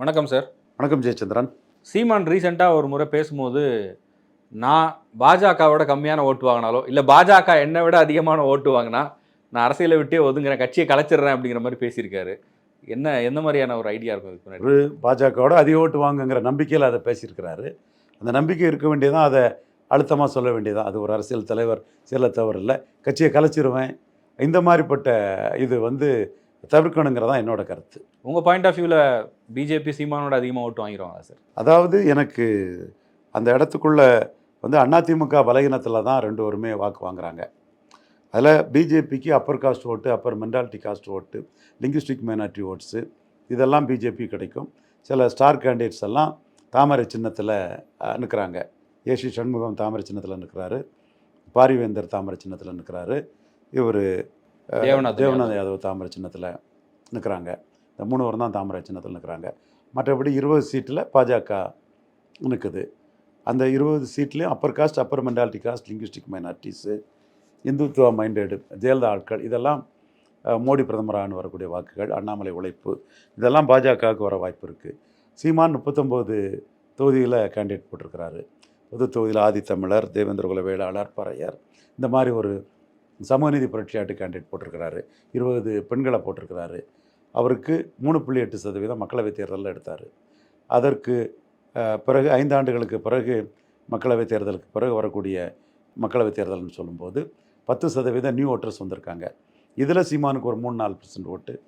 வணக்கம் சார் வணக்கம் ஜெயச்சந்திரன். சீமான் ரீசெண்டாக ஒரு முறை பேசும்போது நான் பாஜகவோட கம்மியான ஓட்டு வாங்கினாலோ இல்லை பாஜக என்னை விட அதிகமான ஓட்டு வாங்கினா நான் அரசியலை விட்டே ஒதுங்குறேன் கட்சியை கலைச்சிடுறேன் அப்படிங்கிற மாதிரி பேசியிருக்காரு. என்ன எந்த மாதிரியான ஒரு ஐடியா இருக்கும் ஒரு பாஜகவோட அதிக ஓட்டு வாங்குங்கிற நம்பிக்கையில் அதை பேசியிருக்கிறாரு. அந்த நம்பிக்கை இருக்க வேண்டியதான் அதை அழுத்தமாக சொல்ல வேண்டியதான் அது ஒரு அரசியல் தலைவர் சில தவறு இல்லை. கட்சியை கலைச்சிருவேன். இந்த மாதிரிப்பட்ட இது வந்து தவிர்க்கணுங்கிறதான் என்னோட கருத்து. உங்கள் பாயிண்ட் ஆஃப் வியூவில் பிஜேபி சீமானோட அதிகமாக ஓட்டு வாங்கிடுவாங்களா சார் அதாவது எனக்கு அந்த இடத்துக்குள்ள வந்து அதிமுக பலகீனத்தில் தான் ரெண்டு பேருமே வாக்கு வாங்குறாங்க. அதில் பிஜேபிக்கு upper caste vote upper mentality caste vote linguistic minority votes இதெல்லாம் பிஜேபி கிடைக்கும். சில ஸ்டார் கேண்டிடேட்ஸ் எல்லாம் தாமரை சின்னத்தில் நிற்கிறாங்க ஏசி சண்முகம் தாமரை சின்னத்தில் நிற்கிறாரு பாரிவேந்தர் தாமரை சின்னத்தில் நிற்கிறாரு இவர் தேவநாதன் தேவநாத யாதவ். தாமரை சின்னத்தில் நிற்கிறாங்க இந்த மூணு பேரும் தான் தாமரை சின்னத்தில் நிற்கிறாங்க மற்றபடி இருபது சீட்டில் பாஜக நிற்குது அந்த இருபது சீட்லேயும் upper caste upper mentality caste linguistic minorities Hindutva minded Jayalalithaa ஆட்கள் இதெல்லாம் மோடி பிரதமரான வரக்கூடிய வாக்குகள் அண்ணாமலை உழைப்பு இதெல்லாம் பாஜகவுக்கு வர வாய்ப்பு இருக்குது சீமான் முப்பத்தொம்போது தொகுதியில் கேண்டிடேட் போட்டிருக்கிறாரு. பொது தொகுதியில் ஆதித்தமிழர் தேவேந்திரகுல வேளாளர் பறையர் இந்த மாதிரி ஒரு சமூகநீதி புரட்சியாட்டு கேண்டிடேட் போட்டிருக்கிறாரு. இருபது பெண்களை போட்டிருக்கிறாரு. அவருக்கு மூணு புள்ளி எட்டு சதவீதம் மக்களவைத் தேர்தலில் எடுத்தார். அதற்கு பிறகு ஐந்தாண்டுகளுக்கு பிறகு மக்களவைத் தேர்தலுக்கு பிறகு வரக்கூடிய மக்களவைத் தேர்தல்னு சொல்லும்போது பத்து சதவீதம் நியூ ஓட்டர்ஸ் வந்திருக்காங்க. இதில் சீமானுக்கு ஒரு மூணு நாலு பர்சன்ட் ஓட்டு.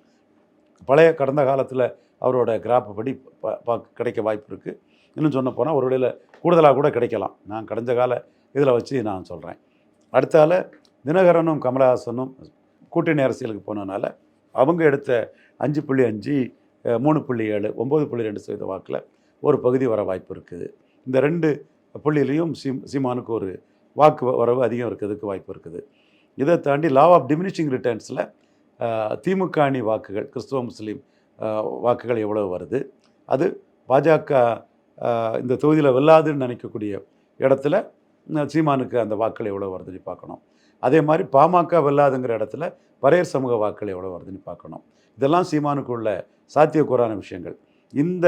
பழைய கடந்த காலத்தில் அவரோட கிராப்பு படி பா- கிடைக்க வாய்ப்பு இருக்குது இன்னும் சொன்ன போனால் ஒரு வேளையில் கூடுதலாக கூட கிடைக்கலாம். நான் கடந்த கால இதில் வச்சு நான் சொல்கிறேன் அடுத்தால தினகரனும் கமலஹாசனும் கூட்டணி அரசியலுக்கு போனதுனால அவங்க எடுத்த அஞ்சு புள்ளி அஞ்சு மூணு புள்ளி ஏழு ஒம்பது புள்ளி ரெண்டு சதவீத வாக்கில் ஒரு பகுதி வர வாய்ப்பு இருக்குது. இந்த ரெண்டு புள்ளியிலையும் சீம் சீமானுக்கு ஒரு வாக்கு வரவு அதிகம் இருக்கிறதுக்கு வாய்ப்பு இருக்குது. இதை தாண்டி லா ஆஃப் டிமினிஷிங் ரிட்டர்ன்ஸில் திமுக அணி வாக்குகள் கிறிஸ்துவ முஸ்லீம் வாக்குகள் எவ்வளோ வருது? அது பாஜக இந்த தொகுதியில் வெல்லாதுன்னு நினைக்கக்கூடிய இடத்துல சீமானுக்கு அந்த வாக்குகள் எவ்வளோ வருதுன்னு பார்க்கணும். அதே மாதிரி பாமக வெல்லாதுங்கிற இடத்துல பரையர் சமூக வாக்குகள் எவ்வளோ வருதுன்னு பார்க்கணும். இதெல்லாம் சீமானுக்கு உள்ள சாத்தியக்கூறான விஷயங்கள். இந்த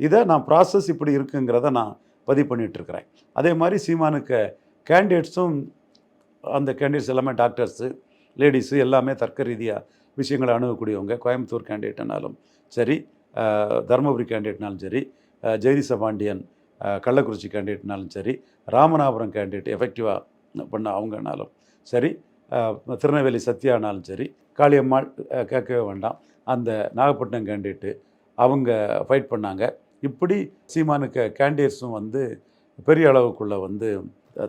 இதை நான் ப்ராசஸ் இப்படி இருக்குங்கிறத நான் பதிவு பண்ணிகிட்ருக்கிறேன் அதே மாதிரி சீமானுக்கு கேண்டிடேட்ஸும் அந்த கேண்டிடேட்ஸ் எல்லாமே டாக்டர்ஸு லேடிஸு எல்லாமே தர்க்க ரீதியாக விஷயங்களை அணுகக்கூடியவங்க. கோயம்புத்தூர் கேண்டிடேட்னாலும் சரி தருமபுரி கேண்டிடேட்னாலும் சரி அஹ், ஜெயதிச பாண்டியன் கள்ளக்குறிச்சி கேண்டிடேட்னாலும் சரி ராமநாதபுரம் கேண்டிடேட் எஃபெக்டிவாக பண்ண அவங்கனாலும் சரி திருநெல்வேலி சத்யானாலும் சரி காளியம்மாள் கேட்கவே வேண்டாம். அந்த நாகப்பட்டினம் கேண்டிடேட்டு அவங்க ஃபைட் பண்ணாங்க. இப்படி சீமானுக்கு கேண்டிடேட்ஸும் வந்து பெரிய அளவுக்குள்ள வந்து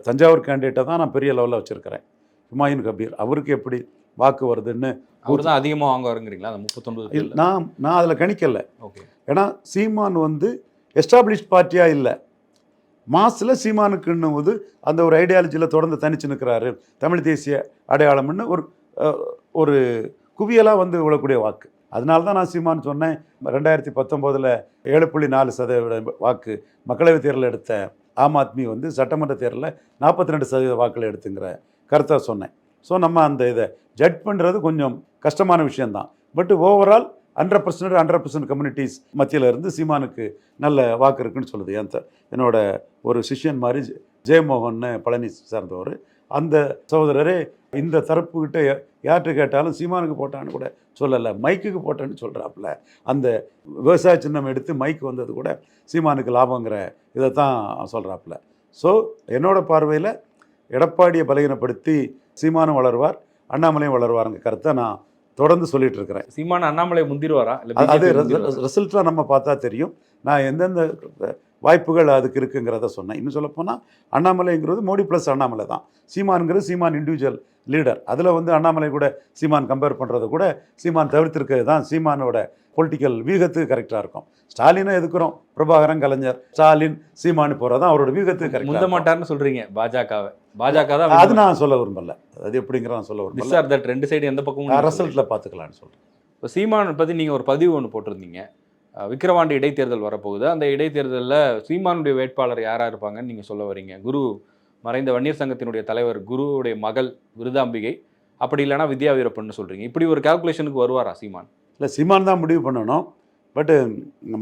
தஞ்சாவூர் கேண்டிடேட்டை தான் நான் பெரிய லெவலில் வச்சுருக்கிறேன். ஹுமாயூன் கபீர் அவருக்கு எப்படி வாக்கு வருதுன்னு அவர் தான் அதிகமாக வாங்க வருங்கிறீங்களா அந்த முப்பத்தொன்பது நான் நான் அதில் கணிக்கல. ஓகே. ஏன்னா சீமான் வந்து எஸ்டாப்ளிஷ் பார்ட்டியாக இல்லை. மாசில் சீமானுக்குன்னும் போது அந்த ஒரு ஐடியாலஜியில் தொடர்ந்து தனிச்சு நிற்கிறாரு தமிழ் தேசிய அடையாளம்னு ஒரு ஒரு குவியலாக வந்து விழக்கூடிய வாக்கு. அதனால தான் நான் சீமான் சொன்னேன். ரெண்டாயிரத்தி பத்தொம்போதில் ஏழு புள்ளி நாலு சதவீத வாக்கு மக்களவைத் தேர்தலில் எடுத்த ஆம் ஆத்மி வந்து சட்டமன்ற தேர்தலில் நாற்பத்தி ரெண்டு சதவீத வாக்கில் எடுத்துங்கிற கருத்தை சொன்னேன். ஸோ நம்ம அந்த இதை ஜட்ஜ் பண்ணுறது கொஞ்சம் கஷ்டமான விஷயந்தான் but overall hundred percent hundred percent communities மத்தியில் இருந்து சீமானுக்கு நல்ல வாக்கு இருக்குன்னு சொல்லுது. என் த- என்னோட ஒரு சிஷ்யன் மாதிரி ஜெ- ஜெயமோகன்னு பழனி சார்ந்தவர். அந்த சகோதரரே இந்த தரப்புக்கிட்ட யார்கிட்ட கேட்டாலும் சீமானுக்கு போட்டான்னு கூட சொல்லலை. மைக்குக்கு போட்டேன்னு சொல்கிறாப்புல அந்த விவசாய சின்னம் எடுத்து மைக் வந்தது கூட சீமானுக்கு லாபங்கிற இதை தான் சொல்கிறாப்புல ஸோ என்னோடய பார்வையில் எடப்பாடியை பலகீனப்படுத்தி சீமானும் வளருவார் அண்ணாமலையும் வளருவாருங்க கருத்தை நான் தொடர்ந்து சொல்லிட்டு இருக்கிறேன் சீமான் அண்ணாமலை முந்திருவாரா? இல்லை அது-? ரிசல்ட்டில் நம்ம பார்த்தா தெரியும். நான் எந்தெந்த வாய்ப்புகள் அதுக்கு இருக்குங்கிறத சொன்னேன். இன்னும் சொல்லப்போனால் அண்ணாமலைங்கிறது மோடி ப்ளஸ் அண்ணாமலை தான். சீமானுங்கிறது சீமான் இண்டிவிஜுவல் லீடர் அதில் வந்து அண்ணாமலை கூட சீமான் கம்பேர் பண்ணுறது கூட சீமான் தவிர்த்திருக்கிறது தான் சீமானோட பொலிட்டிக்கல் வீகத்துக்கு கரெக்டாக இருக்கும். ஸ்டாலினை எதுக்குறோம்? பிரபாகரன் கலைஞர் ஸ்டாலின் சீமானு போகிறது தான் அவரோட வீகத்துக்கு முந்த கரெக்டாக மாட்டார்னு சொல்றீங்க பாஜகவை. பாஜக தான் அது நான் சொல்ல விரும்பல. அது எப்படிங்கிற நான் சொல்ல விரும்பல. ஆர் தட் ரெண்டு சைடு எந்த பக்கமும் ரிசல்ட்டில் பார்த்துக்கலான்னு சொல்கிறேன் இப்போ சீமான் பற்றி நீங்கள் ஒரு பதிவு ஒன்று போட்டிருந்தீங்க. அஹ் விக்கிரவாண்டி இடைத்தேர்தல் வரப்போகுது. அந்த இடைத்தேர்தலில் சீமானுடைய வேட்பாளர் யாராக இருப்பாங்கன்னு நீங்கள் சொல்ல வரீங்க. குரு மறைந்த வன்னியர் சங்கத்தினுடைய தலைவர் குருவுடைய மகள் விருதாம்பிகை. அப்படி இல்லைன்னா வித்யா வீரப்பன்னு சொல்கிறீங்க இப்படி ஒரு கால்குலேஷனுக்கு வருவாரா சீமான்? இல்லை சீமான் தான் முடிவு பண்ணணும். பட்டு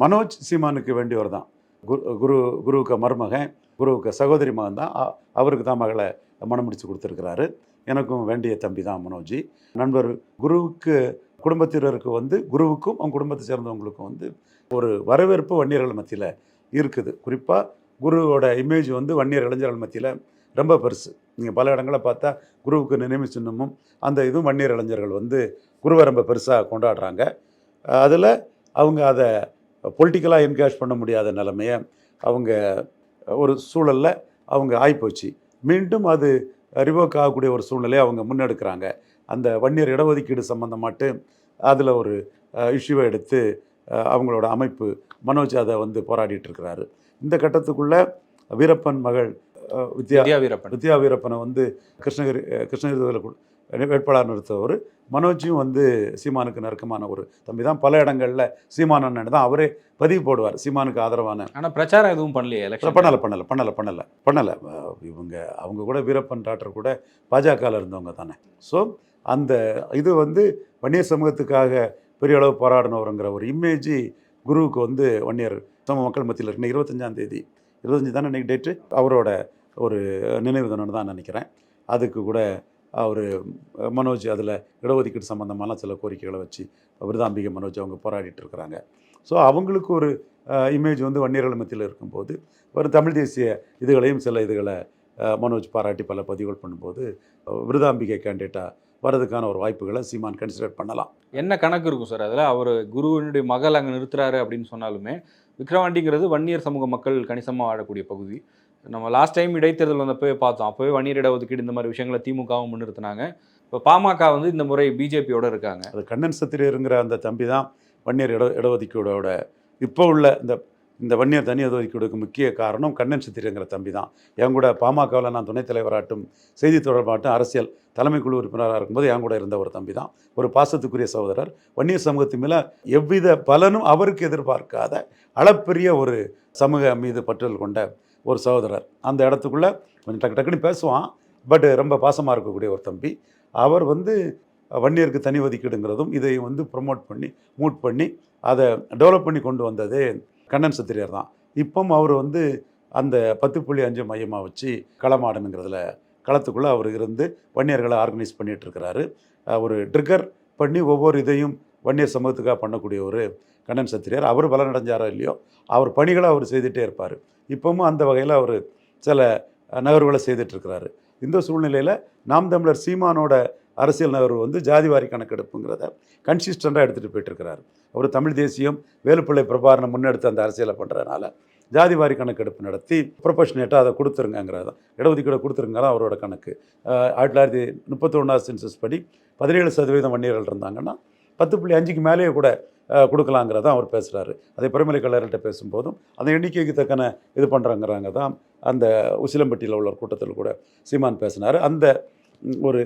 மனோஜ் சீமானுக்கு வேண்டியவர் தான். குரு குரு குருவுக்கு மருமகன் குருவுக்கு சகோதரி மகன் தான். அவருக்கு தான் மகளை மனம் முடிச்சு கொடுத்துருக்கிறாரு. எனக்கும் வேண்டிய தம்பி தான் மனோஜி. நண்பர் குருவுக்கு குடும்பத்தினருக்கு வந்து குருவுக்கும் அவங்க குடும்பத்தை சேர்ந்தவங்களுக்கும் வந்து ஒரு வரவேற்பு வன்னியர்கள் மத்தியில் இருக்குது. குறிப்பாக குருவோட இமேஜ் வந்து வன்னியர் இளைஞர்கள் மத்தியில் ரொம்ப பெருசு. நீங்கள் பல இடங்களை பார்த்தா குருவுக்கு நினைவு சின்னமும் அந்த இதுவும் வன்னியர் இளைஞர்கள் வந்து குருவை ரொம்ப பெருசாக கொண்டாடுறாங்க. அதில் அவங்க அதை பொலிட்டிக்கலாக என்கேஜ் பண்ண முடியாத நிலைமையை அவங்க ஒரு சூழலில் அவங்க ஆகிப்போச்சு மீண்டும் அது ரிவோக் ஆகக்கூடிய ஒரு சூழ்நிலையை அவங்க முன்னெடுக்கிறாங்க. அந்த வன்னியர் இடஒதுக்கீடு சம்மந்தமாட்டு அதில் ஒரு இஷ்யூவை எடுத்து அவங்களோட அமைப்பு மனோஜ் அதை வந்து போராடிட்டு இருக்கிறாரு. இந்த கட்டத்துக்குள்ள வீரப்பன் மகள் வித்யா வீரப்பன். வித்யா வீரப்பனை வந்து கிருஷ்ணகிரி கிருஷ்ணகிரி வேட்பாளர் நிறுத்தவர். மனோஜும் வந்து சீமானுக்கு நெருக்கமான ஒரு தம்பி தான். பல இடங்களில் சீமான் அண்ணன் தான். அவரே பதிவு போடுவார். சீமானுக்கு ஆதரவான ஆனா பிரச்சாரம் எதுவும் பண்ணலையே எலெக்ஷன் பண்ணலை பண்ணலை பண்ணலை பண்ணலை பண்ணலை. இவங்க அவங்க கூட வீரப்பன் டாக்டர் கூட பாஜகவில் இருந்தவங்க தானே. ஸோ அந்த இது வந்து வன்னியர் சமூகத்துக்காக பெரிய அளவு போராடினவருங்கிற ஒரு இமேஜ் குருவுக்கு வந்து வன்னியர் சமூக மக்கள் மத்தியில் இருக்கு இருபத்தஞ்சாம் தேதி. இருபத்தஞ்சி தானே இன்னைக்கு டேட்டு அவரோட ஒரு நினைவு தினம்னு தான் நினைக்கிறேன். அதுக்கு கூட அவர் மனோஜ் அதில் இடஒதுக்கீடு சம்மந்தமான சில கோரிக்கைகளை வச்சு விருதாம்பிகை மனோஜ் அவங்க போராடிட்டு இருக்கிறாங்க ஸோ அவங்களுக்கு ஒரு இமேஜ் வந்து வன்னியர்கள் மத்தியில் இருக்கும்போது ஒரு தமிழ் தேசிய இதுகளையும் சில இதுகளை மனோஜ் பாராட்டி பல பதிவுகள் பண்ணும்போது விருதாம்பிகை கேண்டிடேட்டாக வரதுக்கான ஒரு வாய்ப்புகளை சீமான் கன்சிடர் பண்ணலாம். என்ன கணக்கு இருக்கும் சார்? அதில் அவர் குருவினுடைய மகள் அங்கே நிறுத்துறாரு அப்படின்னு சொன்னாலுமே விக்ரவாண்டிங்கிறது வன்னியர் சமூக மக்கள் கணிசமாக வாழக்கூடிய பகுதி. நம்ம லாஸ்ட் டைம் இடைத்தேர்தல் வந்தப்பவே பார்த்தோம். அப்போவே வன்னியர் இடஒதுக்கீடு இந்த மாதிரி விஷயங்களை திமுகவும் முன்னிறுத்தினாங்க. இப்போ பாமக வந்து இந்த முறை பிஜேபியோட இருக்காங்க. அது கண்ணன் சத்திரியருங்கிற அந்த தம்பி தான் வன்னியர் இட இடஒதுக்கீடோட இப்போ உள்ள இந்த இந்த வன்னியர் தனி ஒதுக்கீடுக்கு முக்கிய காரணம் கண்ணன் சித்திரங்கிற தம்பி தான் என் கூட பாமகவில் நான் துணைத் தலைவராட்டும் செய்தி தொடர்பாட்டும் அரசியல் தலைமை குழு உறுப்பினராக இருக்கும்போது என் கூட இருந்த ஒரு தம்பி தான் ஒரு பாசத்துக்குரிய சகோதரர். வன்னியர் சமூகத்து மேலே எவ்வித பலனும் அவருக்கு எதிர்பார்க்காத அளப்பெரிய ஒரு சமூக மீது பற்றுதல் கொண்ட ஒரு சகோதரர். அந்த இடத்துக்குள்ளே கொஞ்சம் டக்கு டக்குன்னு பேசுவான். பட் ரொம்ப பாசமாக இருக்கக்கூடிய ஒரு தம்பி. அவர் வந்து வன்னியருக்கு தனி ஒதுக்கீடுங்கிறதும் இதை வந்து ப்ரொமோட் பண்ணி மூட் பண்ணி அதை டெவலப் பண்ணி கொண்டு வந்ததே கண்ணன் சத்திரியர் தான். இப்போவும் அவர் வந்து அந்த பத்து புள்ளி அஞ்சு மையமாக வச்சு களமாடனுங்கிறதுல களத்துக்குள்ளே அவர் இருந்து வன்னியர்களை ஆர்கனைஸ் பண்ணிட்டு இருக்கிறாரு. ஒரு ட்ரிகர் பண்ணி ஒவ்வொரு இதையும் வன்னியர் சமூகத்துக்காக பண்ணக்கூடிய ஒரு கண்ணன் சத்திரியார். அவர் பலனடைஞ்சாரோ இல்லையோ அவர் பணிகளை அவர் செய்துகிட்டே இருப்பார். இப்பவும் அந்த வகையில் அவர் சில நகர்வுகளை செய்துட்டு இருக்கிறாரு. இந்த சூழ்நிலையில் நாம் தமிழர் சீமானோட அரசியல் நகர்வு வந்து ஜாதிவாரி கணக்கெடுப்புங்கிறத கன்சிஸ்டண்ட்டாக எடுத்துகிட்டு போயிட்டுருக்கிறாரு. அவர் தமிழ் தேசியம் வேலுப்பிள்ளை பிரபாரனை முன்னெடுத்து அந்த அரசியலை பண்ணுறதுனால ஜாதிவாரி கணக்கெடுப்பு நடத்தி ப்ரொபஷனேட்டாக அதை கொடுத்துருங்கிறது தான் இடஒதுக்கீடு கொடுத்துருங்க தான் அவரோட கணக்கு. ஆயிரத்தி தொள்ளாயிரத்தி முப்பத்தொன்னாவது சென்சஸ் படி பதினேழு சதவீதம் வன்னியர்கள் இருந்தாங்கன்னா பத்து புள்ளி அஞ்சுக்கு மேலேயே கூட அஹ், கொடுக்கலாங்கிறத அவர் பேசுகிறாரு அதை பிறமலை கல்லர்கிட்ட பேசும்போதும் அந்த எண்ணிக்கைக்கு தக்கன இது பண்ணுறாங்கிறாங்க தான் அந்த உசிலம்பட்டியில் உள்ள ஒரு கூட்டத்தில் கூட சீமான் பேசினார். அந்த ஒரு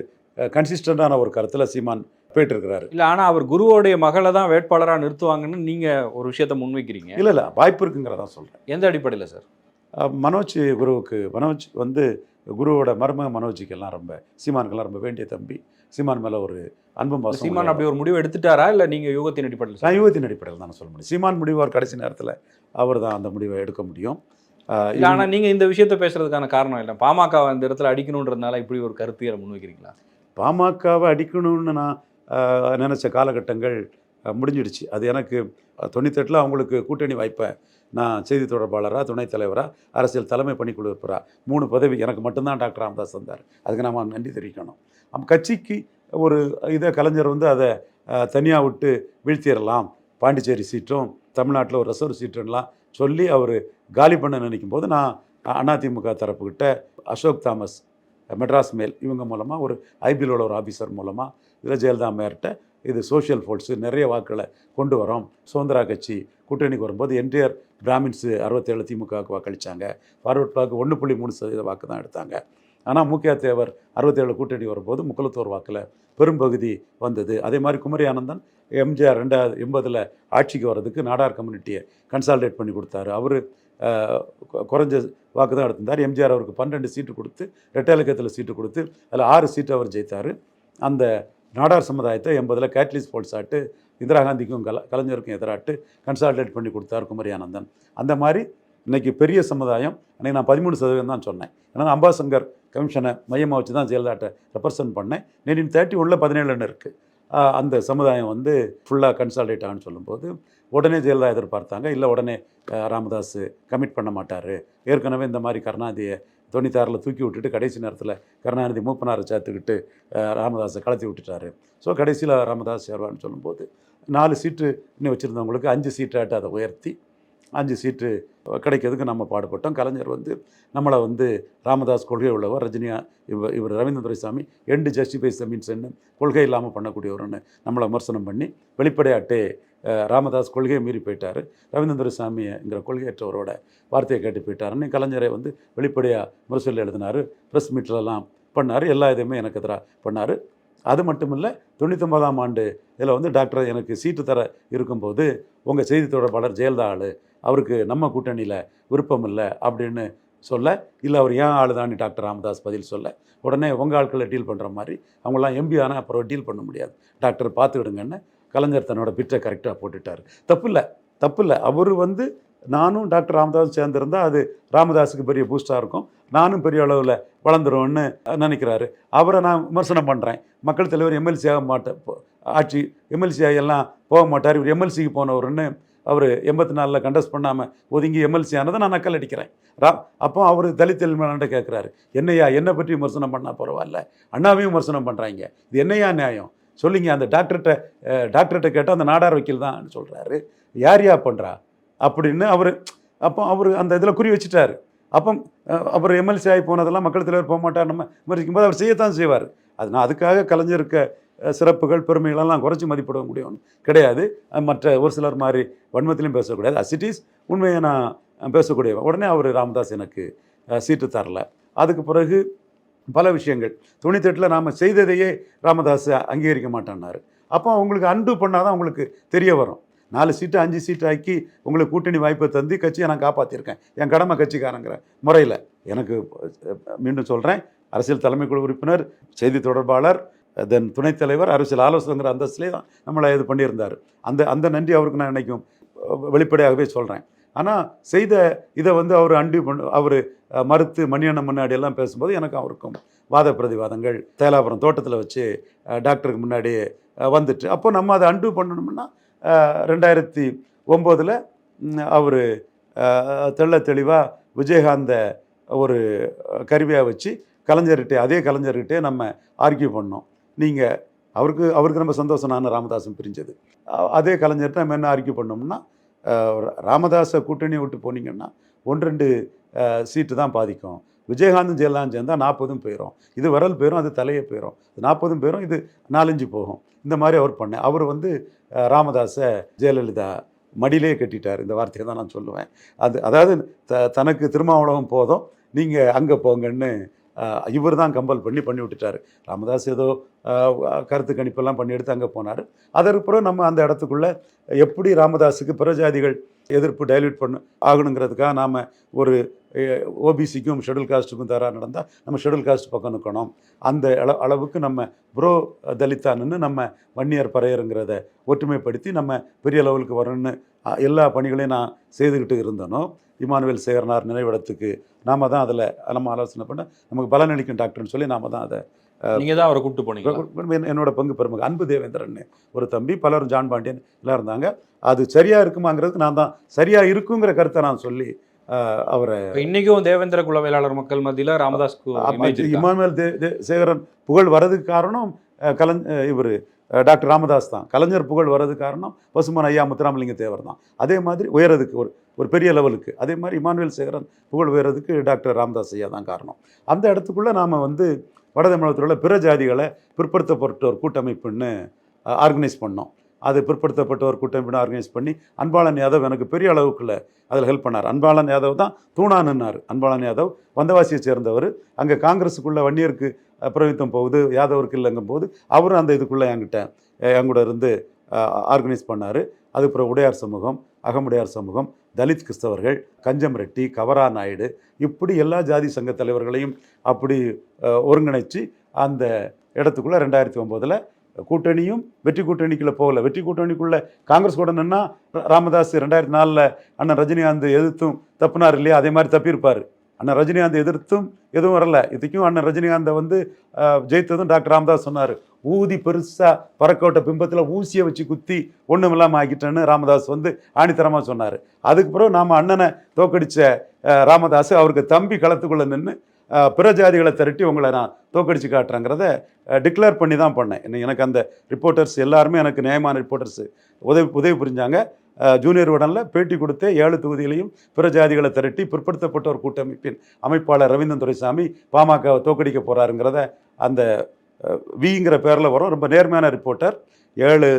கன்சிஸ்டண்ட்டான ஒரு கருத்தில் சீமான் போயிட்டுருக்கிறாரு. இல்லை ஆனால் அவர் குருவோடைய மகளை தான் வேட்பாளராக நிறுத்துவாங்கன்னு நீங்கள் ஒரு விஷயத்த முன்வைக்கிறீங்க. இல்லை இல்லை வாய்ப்பு இருக்குங்கிறதான் சொல்கிறேன் எந்த அடிப்படையில் சார்? மனோஜ் குருவுக்கு மனோஜ் வந்து குருவோட மருமக மனோஜுக்கெல்லாம் ரொம்ப சீமானுக்கெல்லாம் ரொம்ப வேண்டிய தம்பி. சீமான் மேலே ஒரு அன்பும் பாசம் சீமான் அப்படி ஒரு முடிவு எடுத்துட்டாரா? இல்லை நீங்கள் யூகத்தின் அடிப்படையில் நான் யுவத்தின் அடிப்படையில் தான் சொல்ல முடியும். சீமான் முடிவார் கடைசி நேரத்தில் அவர் தான் அந்த முடிவை எடுக்க முடியும். ஆனால் நீங்கள் இந்த விஷயத்த பேசுறதுக்கான காரணம் இல்லை பாமக இந்த இடத்துல அடிக்கணுன்றதுனால இப்படி ஒரு கருத்தியலை முன்வைக்கிறீங்களா? பாமகவை அடிக்கணும்னு நான் நினச்ச காலகட்டங்கள் முடிஞ்சிடுச்சு. அது எனக்கு தொண்ணூத்தெட்டில் அவங்களுக்கு கூட்டணி வாய்ப்பை நான் செய்தி தொடர்பாளராக துணைத் தலைவராக அரசியல் தலைமை பணிக்குழு உறுப்பினரா மூணு பதவி எனக்கு மட்டும்தான் டாக்டர் ராமதாஸ் தந்தார். அதுக்கு நாம் நன்றி தெரிவிக்கணும். நம் கட்சிக்கு ஒரு இதை கலைஞர் வந்து அதை தனியாக விட்டு வீழ்த்திடலாம். பாண்டிச்சேரி சீட்டும் தமிழ்நாட்டில் ஒரு ரிசர்வ் சீட்டுன்னெலாம் சொல்லி அவர் காலி பண்ண நினைக்கும் போது நான் அதிமுக தரப்புக்கிட்ட அசோக் தாமஸ் மெட்ராஸ் மேல் இவங்க மூலமாக ஒரு ஐபிஎல் உள்ள ஒரு ஆஃபீஸர் மூலமாக இதில் ஜெயலலிதா மேயர்கிட்ட இது சோஷியல் ஃபோர்ஸு நிறைய வாக்குகளை கொண்டு வரோம். சுதந்திரா கட்சி கூட்டணிக்கு வரும்போது என்டிஆர் பிராமின்ஸு அறுபத்தேழு திமுகவுக்கு வாக்களித்தாங்க ஃபார்வர்ட் பிளாக் ஒன்று புள்ளி மூணு சதவீத வாக்கு தான் எடுத்தாங்க. ஆனால் முக்கிய தேவர் அறுபத்தேழு கூட்டணி வரும்போது முக்கலத்தோர் வாக்கில் பெரும்பகுதி வந்தது. அதே மாதிரி குமரி ஆனந்தன் எம்ஜிஆர் ரெண்டாவது எண்பதில் ஆட்சிக்கு வர்றதுக்கு நாடார் கம்யூனிட்டியை கன்சால்டேட் பண்ணி கொடுத்தாரு. அவர் குறைஞ்ச வாக்கு தான் எடுத்திருந்தார். எம்ஜிஆர் அவருக்கு பன்னெண்டு சீட்டு கொடுத்து ரெட்டை சீட்டு கொடுத்து அதில் ஆறு சீட்டு அவர் ஜெயித்தார். அந்த நாடார் சமுதாயத்தை எண்பதில் கேட்லிஸ் போல்சாட்டு இந்திரா காந்திக்கும் கல கலைஞருக்கும் எதிராட்டு கன்சால்டேட் பண்ணி கொடுத்தார் குமரி ஆனந்தன். அந்த மாதிரி இன்னைக்கு பெரிய சமுதாயம் அன்றைக்கி நான் பதிமூணு சதவீதம் தான் சொன்னேன். ஏன்னா அம்பாசங்கர் கமிஷனை மையமாக வச்சு தான் ஜெயலலிதாட்டை ரெப்ரசன்ட் பண்ணேன். நைன்டீன் தேர்ட்டி உள்ள பதினேழுன்னு இருக்குது அந்த சமுதாயம் வந்து ஃபுல்லாக கன்சால்டேட் ஆகுன்னு சொல்லும்போது உடனே ஜெயலலிதா எதிர்பார்த்தாங்க. இல்லை உடனே ராமதாஸ் கமிட் பண்ண மாட்டார். ஏற்கனவே இந்த மாதிரி கருணாநிதியை தொண்ணூத்தாறில் தூக்கி விட்டுட்டு கடைசி நேரத்தில் கருணாநிதி மூப்பனாரை சேர்த்துக்கிட்டு ராமதாஸை கலத்தி விட்டுட்டாரு. ஸோ கடைசியில் ராமதாஸ் சேர்வான்னு சொல்லும்போது நாலு சீட்டு இன்னும் வச்சுருந்தவங்களுக்கு அஞ்சு சீட்டாட்டு அதை உயர்த்தி அஞ்சு சீட்டு கிடைக்கிறதுக்கு நம்ம பாடுபட்டோம். கலைஞர் வந்து நம்மளை வந்து ராமதாஸ் கொள்கை உள்ளவர் ரஜினியா இவர் இவர் ரவீந்திர துரைசாமி எண்டு ஜஸ்டிஃபைஸ் மீன்ஸ்ன்னு கொள்கை இல்லாமல் பண்ணக்கூடியவர்னு நம்மளை விமர்சனம் பண்ணி வெளிப்படையாட்டே ராமதாஸ் கொள்கையை மீறி போயிட்டார். ரவீந்திர சாமிங்கிற கொள்கையற்றவரோட வார்த்தையை கேட்டு போயிட்டாருன்னு கலைஞரை வந்து வெளிப்படையாக முரசொல்லி எழுதினார். ப்ரெஸ் மீட்லெல்லாம் பண்ணார். எல்லா இதையுமே எனக்கு எதிராக பண்ணார். அது மட்டும் இல்லை தொண்ணூத்தொம்பதாம் ஆண்டு இதில் வந்து டாக்டர் எனக்கு சீட்டு தர இருக்கும்போது உங்கள் செய்தி தொடர்பாளர் ஜெயலலிதா ஆளு அவருக்கு நம்ம கூட்டணியில் விருப்பம் இல்லை அப்படின்னு சொல்ல இல்லை அவர் ஏன் ஆளுதான் டாக்டர் ராமதாஸ் பதில் சொல்ல உடனே உங்கள் ஆட்களை டீல் பண்ணுற மாதிரி அவங்களாம் எம்பி ஆனால் அப்புறம் டீல் பண்ண முடியாது. டாக்டர் பார்த்து விடுங்கன்னு கலைஞர் தன்னோட பிட்டை கரெக்டாக போட்டுட்டார். தப்பு இல்லை தப்பு இல்லை அவர் வந்து நானும் டாக்டர் ராமதாஸ் சேர்ந்திருந்தால் அது ராமதாஸுக்கு பெரிய பூஸ்டாக இருக்கும். நானும் பெரிய அளவில் வளர்ந்துருவேன்னு நினைக்கிறாரு. அவரை நான் விமர்சனம் பண்ணுறேன் மக்கள் தலைவர் எம்எல்சி ஆக மாட்டேன் ஆட்சி எம்எல்சி எல்லாம் போக மாட்டார். இவர் எம்எல்சிக்கு போனவர்னு அவர் எண்பத்தி நாலில் கண்டஸ்ட் பண்ணாமல் ஒதுங்கி எம்எல்சி ஆனதை நான் நக்கல் அடிக்கிறேன். ரா அப்போ அவர் தலித் எல்மேலான்ட்ட கேட்குறாரு என்னையா? என்னை பற்றி விமர்சனம் பண்ணால் பரவாயில்ல. அண்ணாவையும் விமர்சனம் பண்ணுறாங்க இது என்னையா நியாயம்? சொல்லிங்க அந்த டாக்டர்கிட்ட டாக்டர்கிட்ட கேட்டால் அந்த நாடார் வக்கீல் தான் சொல்கிறாரு யார் யா பண்ணுறா அப்படின்னு அவர் அப்போ அவர் அந்த இதில் குறி வச்சுட்டார். அப்போ அவர் எம்எல்சி ஆகி போனதெல்லாம் மக்கள் தலைவர் போக மாட்டார் நம்ம விமர்சிக்கும் போது அவர் செய்யத்தான் செய்வார். அது நான் அதுக்காக கலைஞருக்க சிறப்புகள் பெருமைகளெல்லாம் குறைச்சி மதிப்பிட முடியும் கிடையாது. மற்ற ஒரு சிலர் மாதிரி வன்மத்திலையும் பேசக்கூடாது. அசிட்டிஸ் உண்மையை நான் பேசக்கூடியவன் உடனே அவர் ராமதாஸ் எனக்கு சீட்டு தரல. அதுக்கு பிறகு பல விஷயங்கள். தொண்ணூத்தெட்டில் நாம் செய்ததையே ராமதாஸ் அங்கீகரிக்க மாட்டேன்னாரு. அப்போ அவங்களுக்கு அன்டு பண்ணால் தான் உங்களுக்கு தெரிய வரும். நாலு சீட்டு அஞ்சு சீட்டு ஆக்கி உங்களுக்கு கூட்டணி வாய்ப்பை தந்து கட்சியை நான் காப்பாற்றிருக்கேன் என் கடமை கட்சிக்காரங்கிற முறையில். எனக்கு மீண்டும் சொல்கிறேன் அரசியல் தலைமை குழு உறுப்பினர் செய்தி தொடர்பாளர் தென் துணைத் தலைவர் அரசியல் ஆலோசனைங்கிற அந்தஸ்திலே தான் நம்மளை இது பண்ணியிருந்தார். அந்த அந்த நன்றி அவருக்கு நான் நினைக்கும் வெளிப்படையாகவே சொல்கிறேன் ஆனால் செய்த இதை வந்து அவர் அண்டி பண்ண அவர் மறுத்து மணியண்ணன் முன்னாடி எல்லாம் பேசும்போது எனக்கு அவருக்கும் வாத பிரதிவாதங்கள் தேலாபுரம் தோட்டத்தில் வச்சு டாக்டருக்கு முன்னாடி வந்துட்டு. அப்போ நம்ம அதை அண்டு பண்ணணும்னா ரெண்டாயிரத்தி ஒம்போதில் அவர் தெள்ள தெளிவாக விஜயகாந்த ஒரு கருவியாக வச்சு கலைஞர்கிட்ட அதே கலைஞர்கிட்டே நம்ம ஆர்கியூ பண்ணோம். நீங்கள் அவருக்கு அவருக்கு நம்ம சந்தோஷம். நான் ராமதாசன் பிரிஞ்சது. அதே கலைஞர்கிட்ட நம்ம என்ன ஆர்கியூ பண்ணோம்னா ராமதாஸை கூட்டணி விட்டு போனீங்கன்னா ஒன்று ரெண்டு சீட்டு தான் பாதிக்கும். விஜயகாந்தும் ஜெயலலிதாவும் சேர்ந்தால் நாற்பதும் போயிடும் இது விரல் போயிடும் அது தலையே போயிடும் இது நாற்பதும் போயிடும் இது நாலஞ்சு போகும். இந்த மாதிரி அவர் பண்ணேன் அவர் வந்து ராமதாஸை ஜெயலலிதா மடியிலே கட்டிட்டார். இந்த வார்த்தையை தான் நான் சொல்லுவேன். அது அதாவது த தனக்கு திருமாவளவம் போதும் நீங்கள் அங்கே போங்கன்னு இவர் தான் கம்பல் பண்ணி பண்ணி விட்டுட்டார். ராமதாஸ் ஏதோ கருத்து கணிப்பெல்லாம் பண்ணி எடுத்து அங்கே போனார். அதற்கு பிறகு நம்ம அந்த இடத்துக்குள்ளே எப்படி ராமதாஸுக்கு பிரஜாதிகள் எதிர்ப்பு டைல்யூட் பண்ண ஆகணுங்கிறதுக்காக நாம் ஒரு ஓபிசிக்கும் ஷெடியூல் காஸ்ட்டுக்கும் தராக நடந்தால் நம்ம ஷெடியூல் காஸ்ட் பக்கம் நிற்கணும் அந்த அள அளவுக்கு நம்ம ப்ரோ தலித்தான்னு நம்ம வன்னியர் பறையருங்கிறத ஒற்றுமைப்படுத்தி நம்ம பெரிய லெவலுக்கு வரணும்னு எல்லா பணிகளையும் நான் செய்துக்கிட்டு இருந்தனோ இமானுவேல் சேகரனார் நினைவிடத்துக்கு நாம் தான் அதில் நம்ம ஆலோசனை பண்ண நமக்கு பலனளிக்கும் டாக்டர்னு சொல்லி நாம் தான் அதை நீங்க தான் அவரை கூப்பிட்டு போனீங்க என்- என்னோட பங்கு பெருமக அன்பு தேவேந்திரன் ஒரு தம்பி பலரும் ஜான் பாண்டியன் எல்லாம் இருந்தாங்க. அது சரியா இருக்குமாங்கிறதுக்கு நான் தான் சரியா இருக்குங்கிற கருத்தை நான் சொல்லி அவரை இன்னைக்கும் தேவேந்திர வேளாளர் மக்கள் மத்தியில இருக்கா? இமானுவேல் தே சேகரன் புகழ் வர்றதுக்கு காரணம் கலைஞ இவர் டாக்டர் ராமதாஸ் தான். கலைஞர் புகழ் வர்றதுக்கு காரணம் பசுமன் ஐயா முத்துராமலிங்க தேவர் தான். அதே மாதிரி உயரதுக்கு ஒரு ஒரு பெரிய லெவலுக்கு. அதே மாதிரி இமானுவேல் சேகரன் புகழ் உயரதுக்கு டாக்டர் ராமதாஸ் ஐயா தான் காரணம். அந்த இடத்துக்குள்ளே நாம் வந்து வட தமிழகத்தில் உள்ள பிற ஜாதிகளை பிற்படுத்தப்பட்டோர் கூட்டமைப்புன்னு ஆர்கனைஸ் பண்ணோம். அது பிற்படுத்தப்பட்டோர் கூட்டமைப்புன்னு ஆர்கனைஸ் பண்ணி அன்பாளன் யாதவ் எனக்கு பெரிய அளவுக்குள்ள அதில் ஹெல்ப் பண்ணார். அன்பாளன் யாதவ் தான் தூணானுன்னார். அன்பாளன் யாதவ் வந்தவாசியை சேர்ந்தவர். அங்கே காங்கிரஸுக்குள்ள வன்னியருக்கு பிரவித்தம் பிரதிநிதித்துவம் போகுது யாதவருக்கு இல்லைங்கும் போது அவரும் அந்த இதுக்குள்ளே என்கிட்ட அஹ், என்கூட இருந்து ஆர்கனைஸ் பண்ணார். அதுக்கப்புறம் உடையார் சமூகம் அகமுடையார் சமூகம் தலித் கிறிஸ்தவர்கள் கஞ்சம் ரெட்டி கவரா நாயுடு இப்படி எல்லா ஜாதி சங்க தலைவர்களையும் அப்படி ஒருங்கிணைச்சு அந்த இடத்துக்குள்ளே ரெண்டாயிரத்தி ஒம்போதில் கூட்டணியும் வெற்றி கூட்டணிக்குள்ளே போகல. வெற்றி கூட்டணிக்குள்ளே காங்கிரஸ் கூட நின்னா ராமதாஸ் ரெண்டாயிரத்தி நாலில் அண்ணன் ரஜினிகாந்த் எதிர்த்தும் தப்புனார் இல்லையா? அதே மாதிரி தப்பியிருப்பார். அண்ணன் ரஜினிகாந்த் எதிர்த்தும் எதுவும் வரல. இதுக்கும் அண்ணன் ரஜினிகாந்தை வந்து ஜெயித்ததும் டாக்டர் ராமதாஸ் சொன்னார். ஊதி பெருசாக பறக்கோட்ட பிம்பத்தில் ஊசியை வச்சு குத்தி ஒன்றும் இல்லாமல் ஆக்கிட்டேன்னு ராமதாஸ் வந்து ஆணித்தரமாக சொன்னார். அதுக்கு பிறகு நாம் அண்ணனை தோக்கடித்த ராமதாஸ் அவருக்கு தம்பி களத்துக்குள்ளே நின்று பிற ஜாதிகளை திரட்டி உங்களை நான் தோக்கடிச்சு காட்டுறேங்கிறத டிக்ளேர் பண்ணி தான் பண்ணேன். எனக்கு அந்த ரிப்போர்ட்டர்ஸ் எல்லாருமே எனக்கு நியாயமான ரிப்போர்ட்டர்ஸ் உதவி உதவி புரிஞ்சாங்க. ஜூனியர் உடனில் பேட்டி கொடுத்து ஏழு தொகுதியிலையும் பிற ஜாதிகளை திரட்டி பிற்படுத்தப்பட்ட ஒரு கூட்டமைப்பின் அமைப்பாளர் ரவீந்திரன் துரைசாமி பாமக தோக்கடிக்க போகிறாருங்கிறத அந்த விங்கிற பேரில் வரும். ரொம்ப நேர்மையான ரிப்போர்ட்டர் ஏழு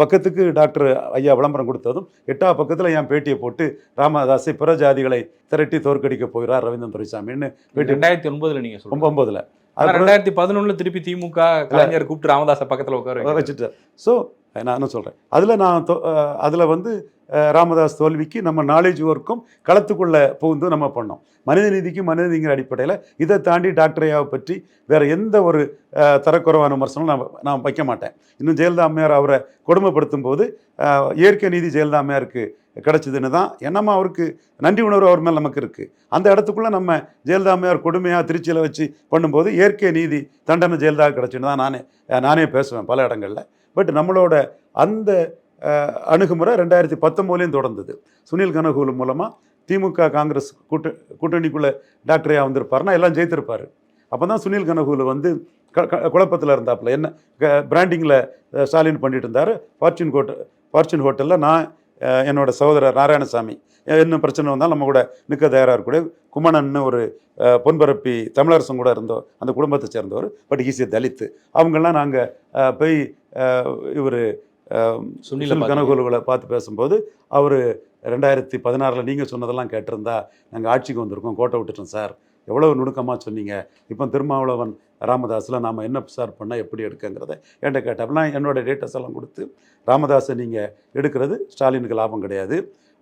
பக்கத்துக்கு டாக்டர் ஐயா விளம்பரம் கொடுத்ததும் எட்டாவது பக்கத்தில் என் பேட்டியை போட்டு ராமதாஸை பிற ஜாதிகளை திரட்டி தோற்கடிக்க போகிறார் ரவீந்திரன் துரைசாமின்னு பேட்டி ரெண்டாயிரத்தி ஒன்பதுல நீங்க சொல்லுங்க ஒன்பதுல ரெண்டாயிரத்தி பதினொன்னுல திருப்பி திமுக கலைஞர் கூப்பிட்டு ராமதாஸை பக்கத்துல உட்கார. வச்சுட்டார். ஸோ நான் என்ன சொல்கிறேன் அதில் நான் அதில் வந்து ராமதாஸ் தோல்விக்கு நம்ம நாலேஜ் ஒர்க்கும் களத்துக்குள்ளே புகுந்து நம்ம பண்ணோம். மனித மனிதநீதிங்கிற மனித நீதிங்கிற அடிப்படையில் இதை தாண்டி டாக்டரையாவை பற்றி வேறு எந்த ஒரு தரக்குறைவான விமர்சனம் நான் நான் வைக்க மாட்டேன். இன்னும் ஜெயலலிதா அம்மையார் அவரை கொடுமைப்படுத்தும் போது இயற்கை நீதி ஜெயலலிதா அம்மையாருக்கு கிடச்சிதுன்னு தான் என்னம்மா அவருக்கு நன்றி உணர்வு அவர் மேலே நமக்கு இருக்குது அந்த இடத்துக்குள்ளே நம்ம ஜெயலலிதா அம்மையார் கொடுமையாக திருச்சியில் வச்சு பண்ணும்போது இயற்கை நீதி தண்டனை ஜெயலலிதா கிடச்சுன்னு தான் நானே நானே பேசுவேன் பல இடங்களில். பட் நம்மளோட அந்த அணுகுமுறை ரெண்டாயிரத்தி பத்தொம்போதுலேயும் தொடர்ந்தது. சுனில் கனகூலு மூலமாக திமுக காங்கிரஸ் கூட்ட கூட்டணிக்குள்ளே டாக்டரையாக வந்திருப்பாருன்னா எல்லாம் ஜெயித்திருப்பார். அப்போ தான் சுனில் கனகுலு வந்து க குழப்பத்தில் இருந்தாப்புல. என்ன பிராண்டிங்கில் ஸ்டாலின் பண்ணிட்டு இருந்தார் ஃபார்ச்சூன் ஹோட்டல் ஃபார்ச்சூன் ஹோட்டலில் நான் என்னோடய சகோதரர் நாராயணசாமி. என்ன பிரச்சனை வந்தாலும் நம்ம கூட நிற்க தயாராக இருக்கக்கூடிய குமணன்னு ஒரு பொன்பரப்பி தமிழரசன் கூட இருந்தோம் அந்த குடும்பத்தை சேர்ந்தவர். பட் ஈஸியாக தலித்து. அவங்கெல்லாம் நாங்கள் போய் இவர் சுனில. கனகோலுகளை பார்த்து பேசும்போது அவர் ரெண்டாயிரத்தி பதினாறில் நீங்கள் சொன்னதெல்லாம் கேட்டிருந்தா நாங்கள் ஆட்சிக்கு வந்திருக்கோம் கோட்டை விட்டுட்டோம் சார். எவ்வளோ நுணுக்கமாக சொன்னீங்க. இப்போ திருமாவளவன் ராமதாஸில் நாம் என்ன சார் பண்ணால் எப்படி எடுக்கங்கிறத என்கிட்ட கேட்டப்பெல்லாம் என்னோட டேட்டஸ் எல்லாம் கொடுத்து ராமதாஸை நீங்கள் எடுக்கிறது ஸ்டாலினுக்கு லாபம் கிடையாது.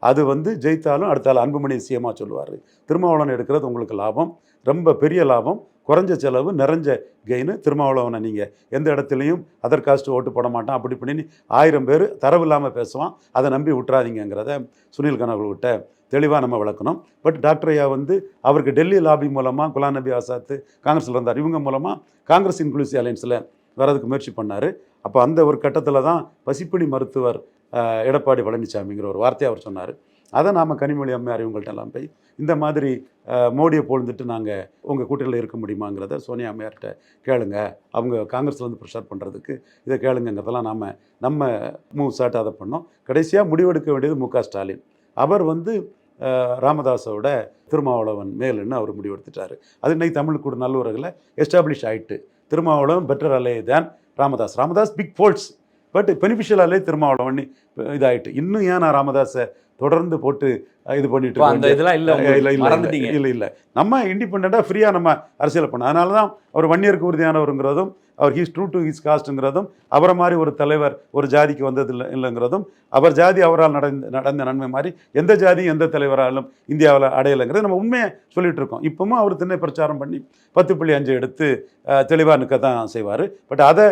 அது வந்து ஜெயித்தாலும் அடுத்தால அன்புமணி சிஎம்மாக சொல்லுவார். திருமாவளவன் எடுக்கிறது உங்களுக்கு லாபம். ரொம்ப பெரிய லாபம். குறைஞ்ச செலவு நிறைஞ்ச கெயின் திருமாவளவனை நீங்கள் எந்த இடத்துலையும் அதர் காஸ்ட் ஓட்டு போட மாட்டான். அப்படி இப்படின்னு ஆயிரம் பேர் தரவு இல்லாமல் பேசுவான். அதை நம்பி விட்டுறாதீங்கிறத சுனில் கனகல்கிட்ட தெளிவாக நம்ம விளக்கணும். பட் டாக்டர் ஐயா வந்து அவருக்கு டெல்லி லாபி மூலமாக குலாம் நபி ஆசாத் காங்கிரஸில் இருந்தார். இவங்க மூலமாக காங்கிரஸ் இன்க்ளூசிவ் அலையன்ஸில் வரதுக்கு முயற்சி பண்ணார். அப்போ அந்த ஒரு கட்டத்தில் தான் பசிப்பிணி மருத்துவர் எடப்பாடி பழனிசாமிங்கிற ஒரு வார்த்தையை அவர் சொன்னார். அதை நாம் கனிமொழி அம்மையார் இவங்கள்ட்ட எல்லாம் போய் இந்த மாதிரி மோடியை போழுந்துட்டு நாங்கள் உங்கள் கூட்டணியில் இருக்க முடியுமாங்கிறத சோனியா அம்மையார்கிட்ட கேளுங்க. அவங்க காங்கிரஸ்லேருந்து ப்ரெஷர் பண்ணுறதுக்கு இதை கேளுங்கிறதெல்லாம் நாம் நம்ம மூவ் சாட் அதை பண்ணோம். கடைசியாக முடிவெடுக்க வேண்டியது மு க ஸ்டாலின். அவர் வந்து ராமதாஸோட திருமாவளவன் மேலுன்னு அவர் முடிவெடுத்துட்டார். அது இன்னைக்கு தமிழ் கூட நல்லுறவில் எஸ்டாப்ளிஷ் ஆகிட்டு Thirumavalavan better ally than Ramadoss. Ramadoss big folds but beneficial ally Thirumavalavan இதாயிட்டு. இன்னும் ஏன் நான் ராமதாஸை தொடர்ந்து போட்டு இது பண்ணிட்டு அந்த இதெல்லாம் இல்ல இல்ல. இல்ல இல்ல இல்ல நம்ம இண்டிபெண்ட்டாக ஃப்ரீயாக நம்ம அரசியல் பண்ணோம் அதனால தான் அவர் வன்னியருக்கு உறுதியானவருங்கிறதும் அவர் ஹீஸ் ட்ரூ டு ஹிஸ் காஸ்ட்டுங்கிறதும் அவரை மாதிரி ஒரு தலைவர் ஒரு ஜாதிக்கு வந்தது இல்லை இல்லைங்கிறதும் அவர் ஜாதி அவரால் நடந்த நடந்த நன்மை மாதிரி எந்த ஜாதியும் எந்த தலைவராலும் இந்தியாவில் அடையலைங்கிறது நம்ம உண்மையை சொல்லிட்டு இருக்கோம். இப்பவும் அவர் திண்ணை பிரச்சாரம் பண்ணி பத்து புள்ளி அஞ்சு எடுத்து தெளிவாக நிற்க தான் செய்வார். பட் அதை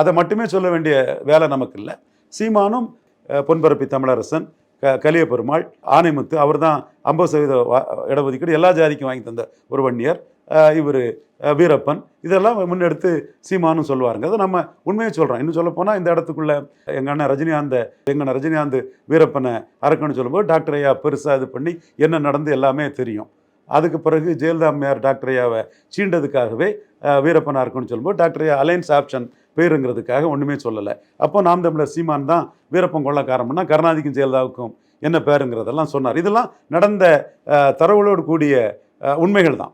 அதை மட்டுமே சொல்ல வேண்டிய வேலை நமக்கு இல்லை. சீமானும் பொன்பரப்பி தமிழரசன் க கலிய பெருமாள் ஆனைமுத்து அவர் தான் ஐம்பது சதவீத இடஒதுக்கீடு எல்லா ஜாதிக்கும் வாங்கி தந்த ஒரு வன்னியர். இவர் வீரப்பன். இதெல்லாம் முன்னெடுத்து சீமானும் சொல்லுவாருங்க அதை நம்ம உண்மையை சொல்கிறோம் இன்னும் சொல்லப்போனால் இந்த இடத்துக்குள்ளே எங்கள் அண்ணன் ரஜினிகாந்த் எங்கள் அண்ணன் ரஜினிகாந்த் வீரப்பனை அறக்கணும்னு சொல்லும்போது டாக்டர் ஐயா பெருசாக இது பண்ணி என்ன நடந்து எல்லாமே தெரியும். அதுக்கு பிறகு ஜெயலலிதா அம்மையார் டாக்டர் ஐயாவை சீண்டதுக்காகவே வீரப்பனாக இருக்குன்னு சொல்லும்போது டாக்டர் ஐயா அலையன்ஸ் ஆப்ஷன் பேருங்கிறதுக்காக ஒன்றுமே சொல்லலை. அப்போ நாம் தமிழர் சீமான் தான் வீரப்பன் கொள்ளக்காரம்னா கருணாதிக்கும் ஜெயலலிதாவுக்கும் என்ன பேருங்கிறதெல்லாம் சொன்னார். இதெல்லாம் நடந்த தரவுகளோடு கூடிய உண்மைகள் தான்.